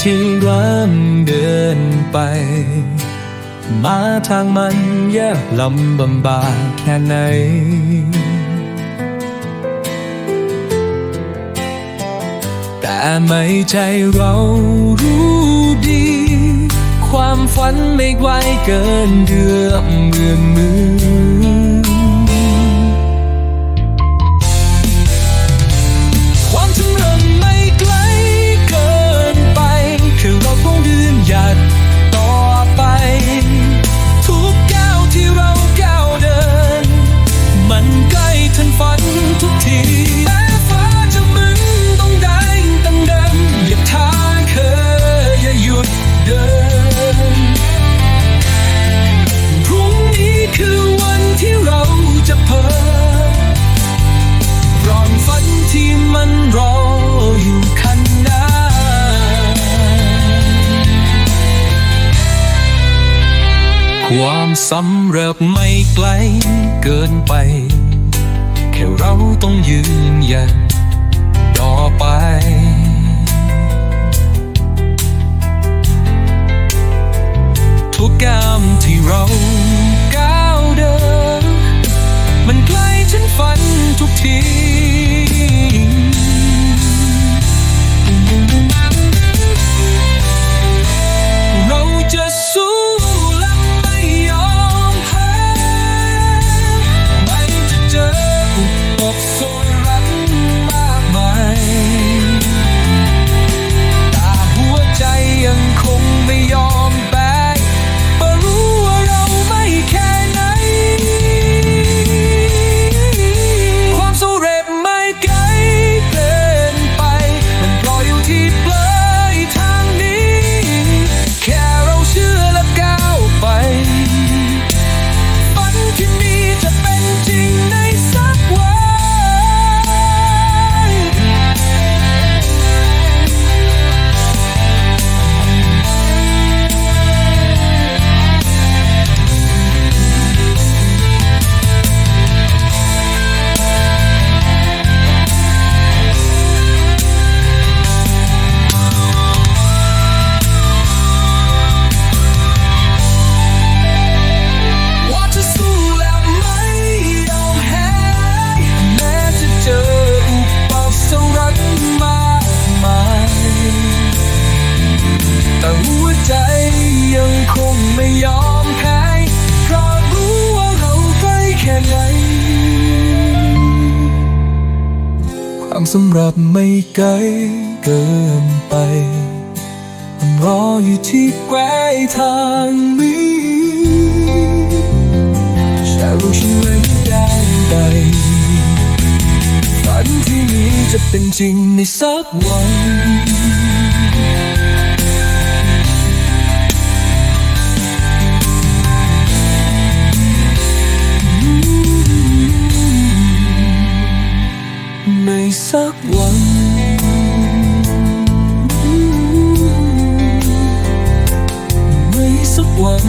ที่ล้มเดินไป มาทางมันยากลำบำบากแค่ไหนแต่ไม่ใช่เรารู้ดี ความฝันไม่ไกลเกินเดือมเอื้อมมือ รักไม่ไกลเกินไป รออยู่ที่แกล้ทางนี้แค่รู้ฉันเลยได้ไปฝันที่นี้จะเป็นจริงในสักวันในสักวัน หวัง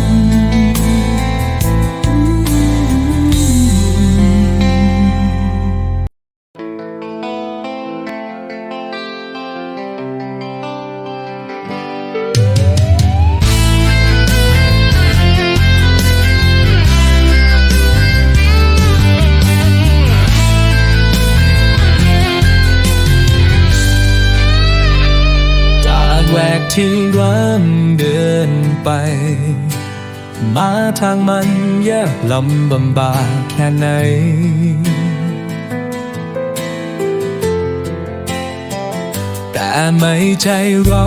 ากแวกที่ริ่มเดินไป มาทางมันยากลำบำบากแค่ไหน แต่ไม่ใจเรา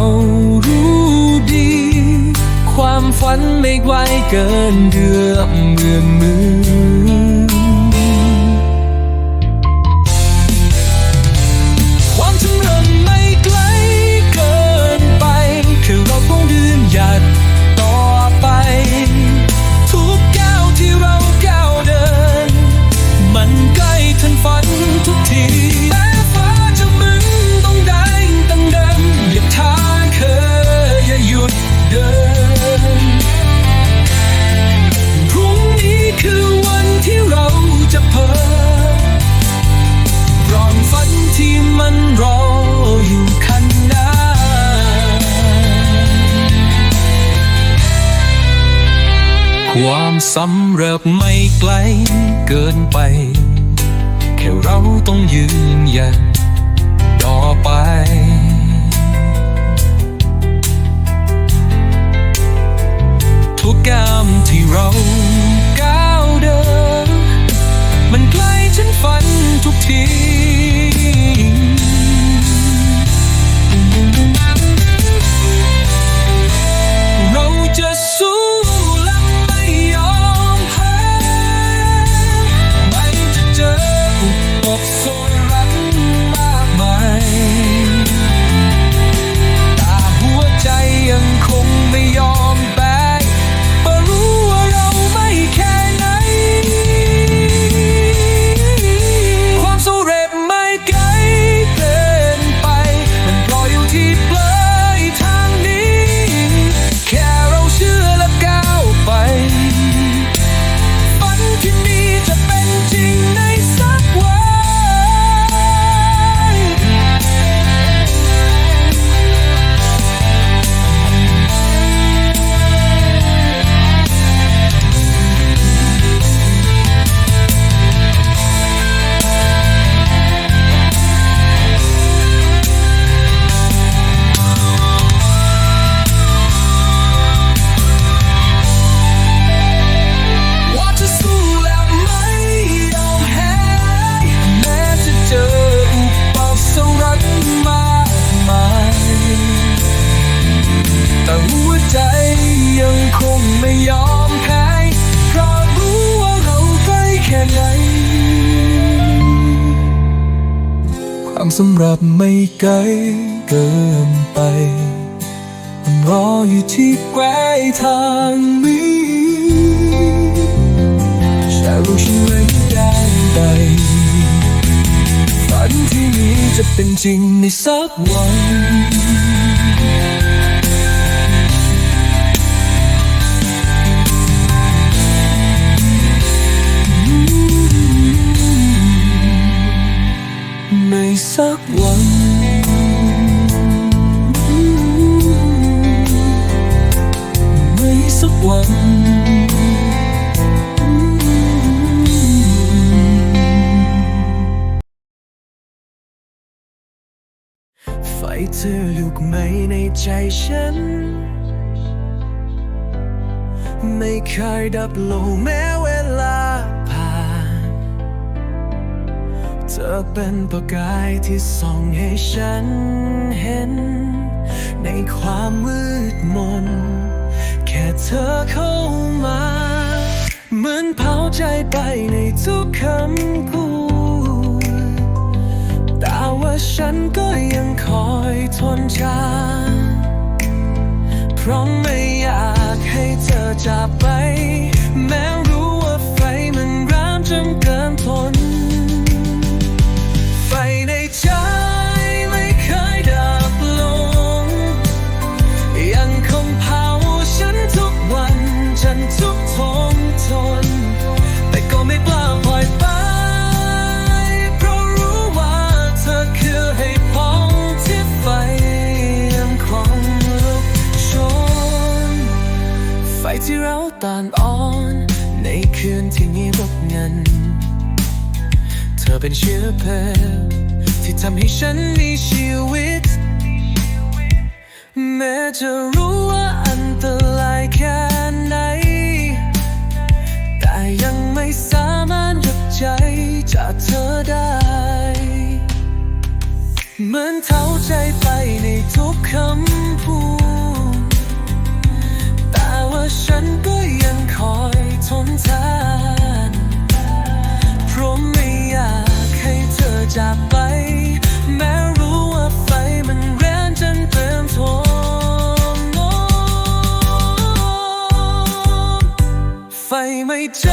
รู้ดี ความฝันไม่ไกลเกินเดือมเมือมมือ สำเร็จไม่ไกลเกินไป แค่เราต้องยืนหยัดต่อไป ทุกก้าวที่เราก้าวเดิน มันใกล้ฉันฝันทุกที ไกลเกินไปมันรออยู่ที่แกลทางนี้แค่รู้ฉันไม่ได้ใดฝันที่มีจะเป็นจริงในสักวันในสักวัน สักวัน ไฟเธอลุกไหมในใจฉัน ไม่เคยดับลงแม้เวลาผ่าน เธอเป็นประกายที่ส่องให้ฉันเห็น ในความมืดมน เธอเข้ามา เหมือนเผาใจไปในทุกคำพูดแต่ว่าฉันก็ยังคอยทนชาเพราะไม่อยากให้เธอจากไป แม้รู้ว่าไฟมันร้ามจนเกินทน ที่เราต่างอ่อน ในคืนที่มีรบเงินเธอเป็นเชื้อเพลิงที่ทำให้ฉันมีชีวิต แม้จะรู้ว่าอันตรายแค่ไหน แต่ยังไม่สามารถหยุดใจจากเธอได้ เหมือนเท้าใจไปในทุกคำพูด ฉันก็ยังคอยทนทานเพราะไม่อยากให้เธอจากไป แม้รู้ว่าไฟมันแรงจนเติมทนไฟไม่ใจ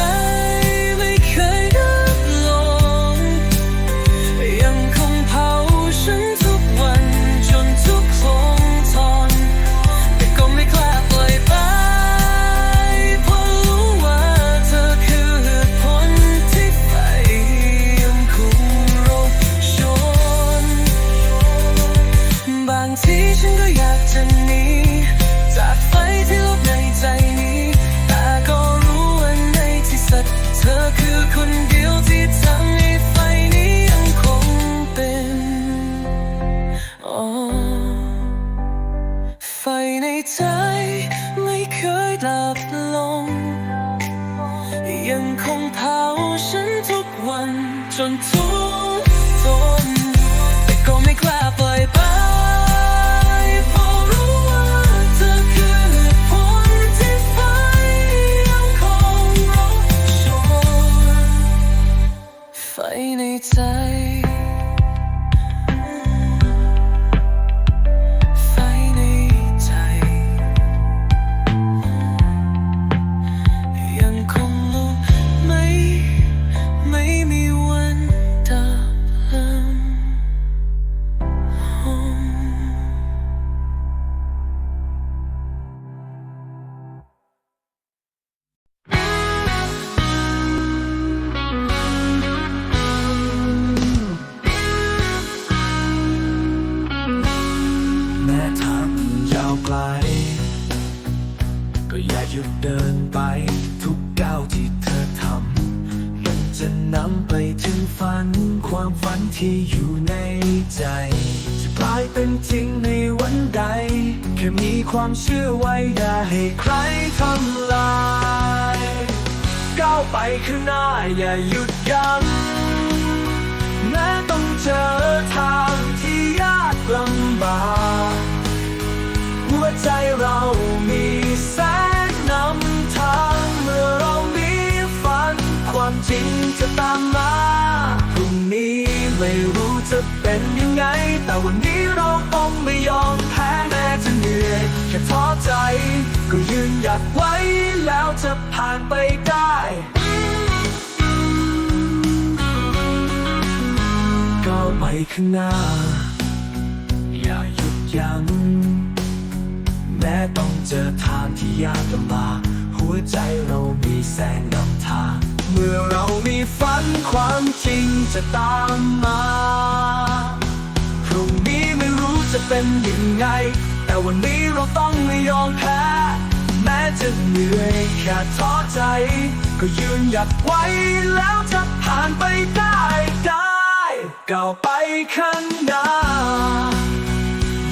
จะนำไปถึงฝัน ความฝันที่อยู่ในใจ จะกลายเป็นจริงในวันใด แค่มีความเชื่อไว้ได้ให้ใครทำลาย ก้าวไปข้างหน้าอย่าหยุดยั้งแม้ต้องเจอทางที่ยากลำบาก หัวใจเรา ตามมาพรุ่งนี้ไม่รู้จะเป็นยังไง แต่วันนี้เราต้องไม่ยอมแพ้แม้จะเหนื่อยแค่ท้อใจ ก็ยืนหยัดไว้แล้วจะผ่านไปได้ก้าวไปข้างหน้า อย่าหยุดยัง้งแม้ต้องเจอทางที่ยากลำบากหัวใจเรามีแสงนำทาง เมื่อเรามีฝันความจริงจะตามมาพรุ่งนี้ไม่รู้จะเป็นยังไง แต่วันนี้เราต้องไม่ยอมแพ้ แม้จะเหนื่อยแค่ท้อใจ ก็ยืนหยัดไว้แล้วจะผ่านไปได้ได้ก้าวไปข้างหน้า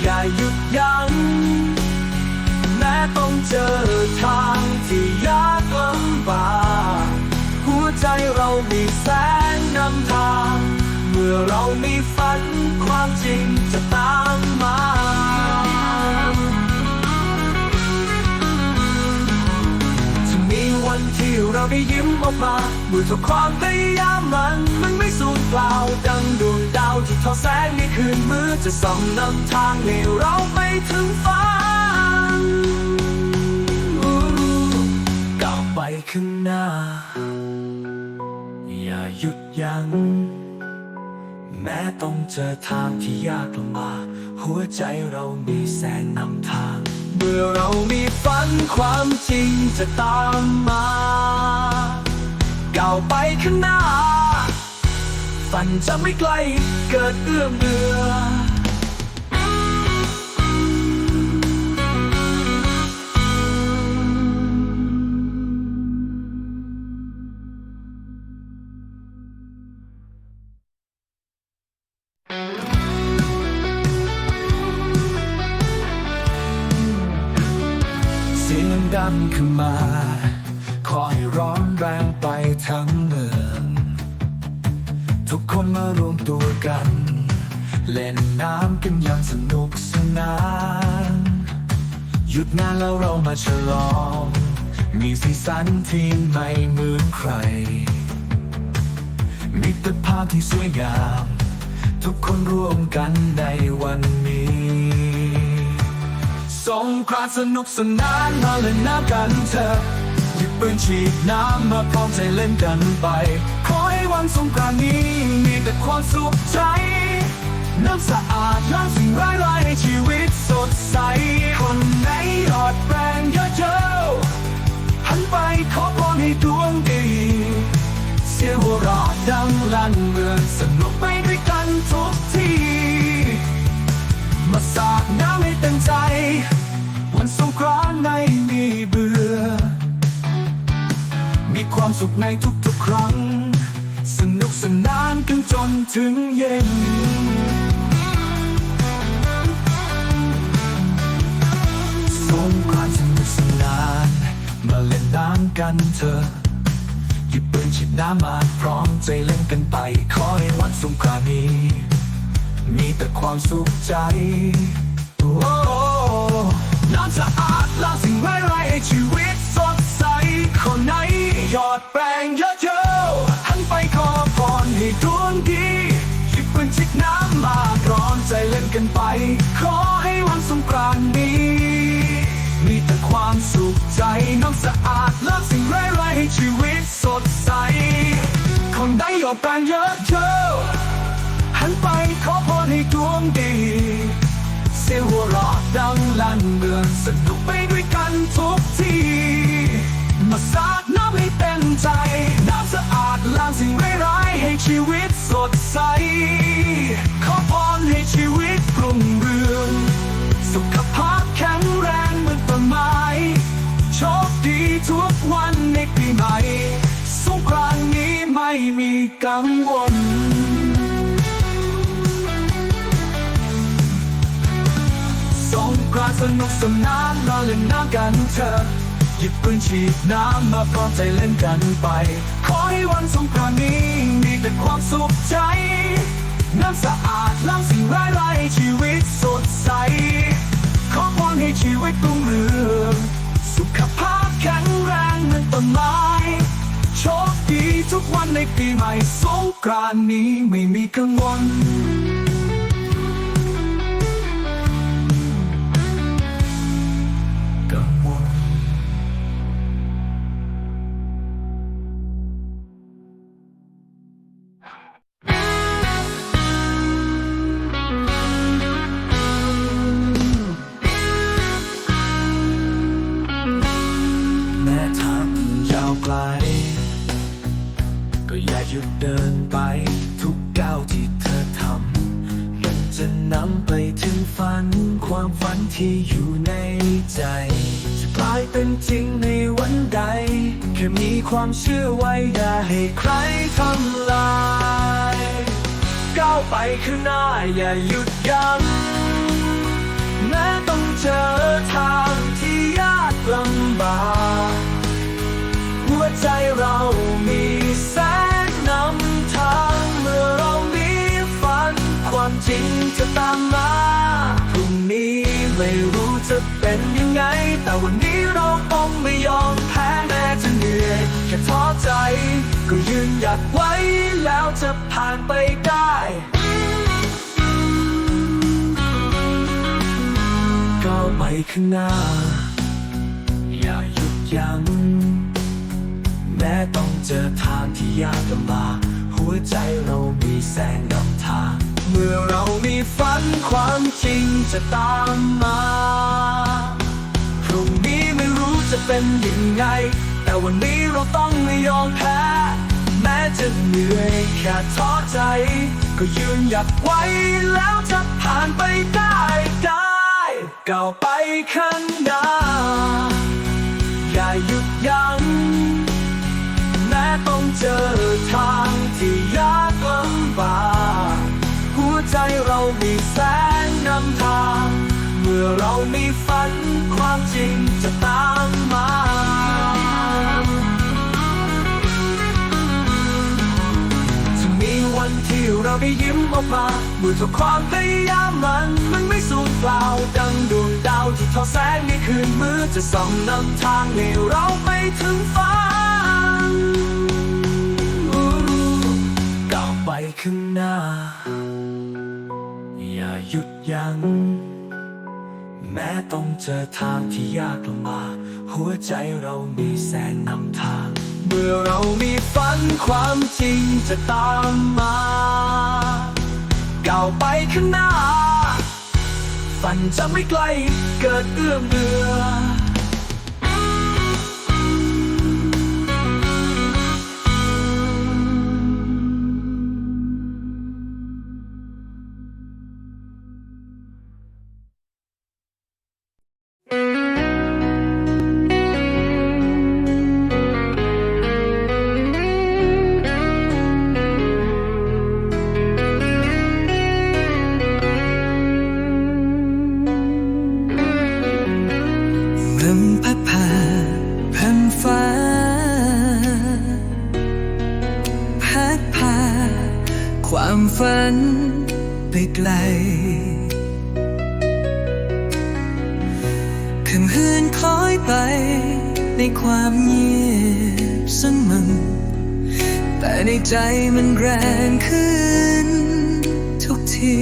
อย่าหยุดยัง้งแม้ต้องเจอทางที่ยากลำ ใจเรามีแสงนำทาง เมื่อเรามีฝันความจริงจะตามมาจะมีวันที่เราได้ยิ้มออกมาเมื่อทุกความพยายามมันมันไม่สูญเปล่าดังดวงดาวที่ทอแสงในคืนมืดจะส่องนำทางให้เราไปถึงฝันก้าวไปข้างหน้า ยัง แม้ต้องเจอทางที่ยากลำบากหัวใจเรามีแสงนำทาง เมื่อเรามีฝันความจริงจะตามมาก้าวไปข้างหน้า ฝันจะไม่ไกลเกิดเอื้อมเบือ ดังขึ้นมา คอยร้อนแรงไปทั้งเมือง ทุกคนมารวมตัวกัน เล่นน้ำกันอย่างสนุกสนาน หยุดงานแล้วเรามาฉลอง มีสีสันที่ไม่เหมือนใคร มิตรภาพที่สวยงาม ทุกคนร่วมกันในวันนี้ สงกรานสนุกสนานมาเล่นน้ำกันเถอะหยิบปืนฉีดน้ำมาพร้อมใจเล่นกันไปขอให้วันสงกรานนี้มีแต่ความสุขใจ น้ำสะอาดล้างสิ่งร้ายร้ายให้ชีวิตสดใส คนไหนหอดแรงเยอะๆหันไปขอพรให้ดวงดี เสียงหัวเราะดังลั่นเมืองสนุกไปด้วยกันทุกที มาสาดน้ำให้เต็มใจ วันสงกรานไม่มีเบื่อ มีความสุขในทุกๆครั้ง สนุกสนานกันจนถึงเย็นสงกรานต์สนุกสนาน มาเล่นน้ำกันเถอะหยิบปืนฉีดน้ำมาพร้อมใจเล่นกันไป ขอให้วันสงกรานต์นี้ มีแต่ความสุขใจโอ้ น้ำสะอาดล้างสิ่งร้ายร้ให้ชีวิตสดใสคนไหนหยอดแปรงเยอะๆหันไปขอพรให้ดวงดีหยิบปืนชิดน้ำมาร้อมใจเล่นกันไป ขอให้วันสงกรานต์นี้ มีแต่ความสุขใจน้ำสะอาดล้างสิ่งไร้ายร้ให้ชีวิตสดใสคนใดหยอดแปรงเยอะๆหันไปขอพรให้ดวงดี สียงหัวเราะดังลั่นเมืองสนุกไปด้วยกันทุกที มาสาดน้ำให้เต็มใจ น้ำสะอาดล้างสิ่งร้ายให้ชีวิตสดใส ขอพรให้ชีวิตรุ่งเรือง สุขภาพแข็งแรงเหมือนต้นไม้โชคดีทุกวันในปีใหม่สงกรานต์นี้ไม่มีกังวล สนุกสนานเราเล่นน้ำกันเถอะหยิบปืนฉีดน้ำมาพร้อมใจเล่นกันไป ขอให้วันสงกรานต์นี้มีแต่ความสุขใจ น้ำสะอาดล้างสิ่งร้ายๆให้ชีวิตสดใส ขอพรให้ชีวิตรุ่งเรืองสุขภาพแข็งแรงเหมือนต้นไม้โชคดีทุกวันในปีใหม่สงกรานต์นี้ไม่มีกังวล ข้างหน้าอย่าหยุดยั้งแม้ต้องเจอทางที่ยากลำบากหัวใจเรามีแสงนำทางเมื่อเรามีฝัน ความจริงจะตามมาพรุ่งนี้ไม่รู้จะเป็นยังไง แต่วันนี้เราต้องไม่ยอมแพ้แม้จะเหนื่อยแค่ท้อใจ ก็ยืนหยัดไว้แล้วจะผ่านไปได้ ข้างหน้า อย่าหยุดยัง้งแม้ต้องเจอทางที่ยากลำบากหัวใจเรามีแสงนำทางเมื่อเรามีฝันความจริงจะตามมาพรุ่งนี้ไม่รู้จะเป็นยังไง แต่วันนี้เราต้องไม่ยอมแพ้ แม้จะเหนื่อยแค่ท้อใจ ก็ยืนหยัดไว้แล้วจะผ่านไปได้ได้ ก้าวไปข้างหน้า อย่าหยุดยัง้งแม้ต้องเจอทางที่ยากลำบากหัวใจเรามีแสงนำทาง เมื่อเรามีฝันความจริงจะตามมาจะมีวันที่เราได้ยิ้มออกมาเมื่อทุกความพยายามมันมันไม่ เปล่าดังดวงดาวที่ทอแสงในคืนมืดจะส่องนำทางให้เราไปถึงฝันก้าวไปข้างหน้า อย่าหยุดยัง้งแม้ต้องเจอทางที่ยากลำบากหัวใจเรามีแสงนำทาง เมื่อเรามีฝันความจริงจะตามมาก้าวไปข้างหน้า ฝันจะไม่ไกลเกิดเอื้อมเดือ ความเงียบซึ่งมึงแต่ในใจมันแรงขึ้นทุกที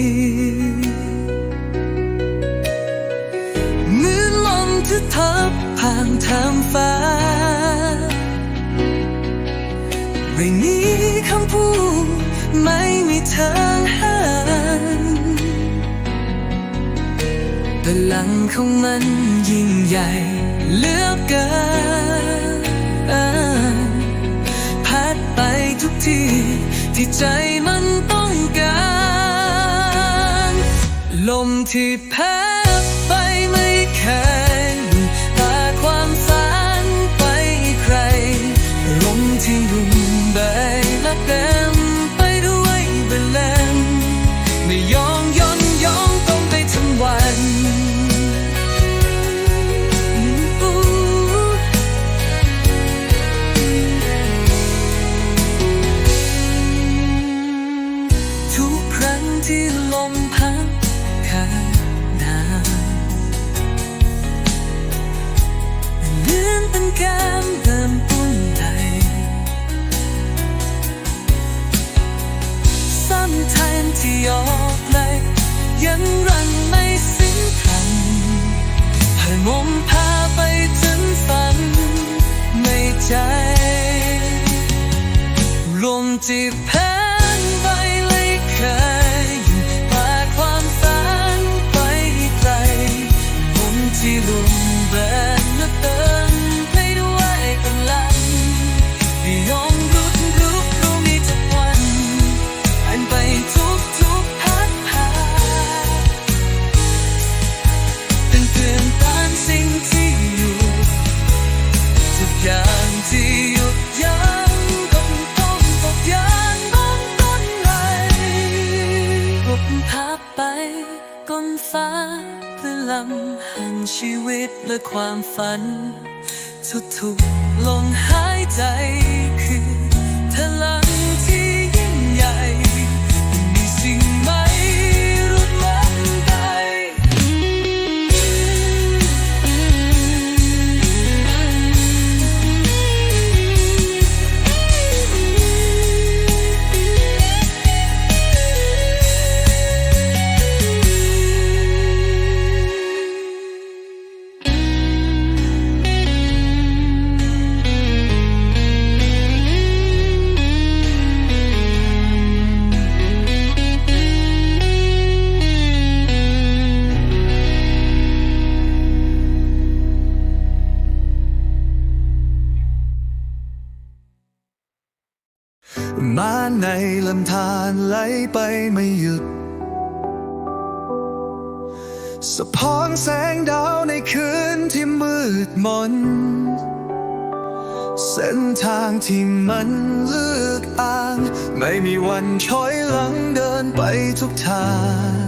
เหมือนลมที่ทับผ่านทางฟ้าไม่มีคำพูดไม่มีทางห้ามพลังของมันยิ่งใหญ่ เหลือเกินพัดไปทุกที่ที่ใจมันต้องการ ลมที่พัด ยอกเลยยังรันไม่สิ้นคำให้มองพาไปจนฝันไม่ใจลมจีบ ฝัน ไปไม่หยุด สะพ้องแสงดาวในคืนที่มืดมน เส้นทางที่มันเลือกอ่าง ไม่มีวันถอยหลังเดินไปทุกทาง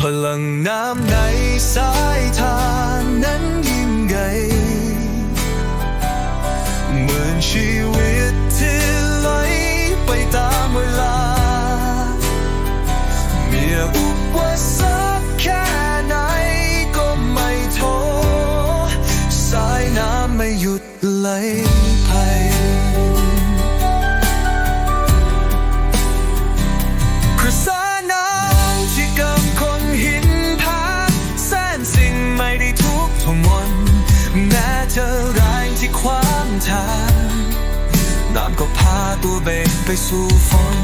พลังน้ำในสายทานนั้นยิ่งใหญ่เหมือนชีวิต ไหลไปกระแสน้ำที่กำคนหินผาแสนสิ่งไม่ได้ทุกข์ทมนแม้เธอแรงที่ความทางน้ำก็พาตัวเบกไปสู่ฝน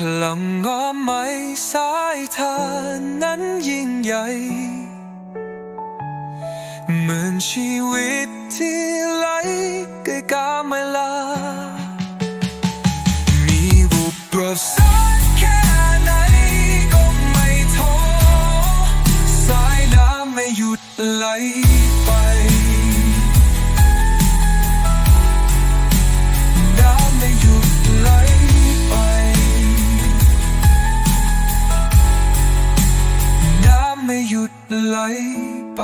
พลังงอมไม้สายทานนั้นยิ่งใหญ่เหมือนชีวิตที่ไหลไกลกาไม่ลามีบุปสร ไหลไป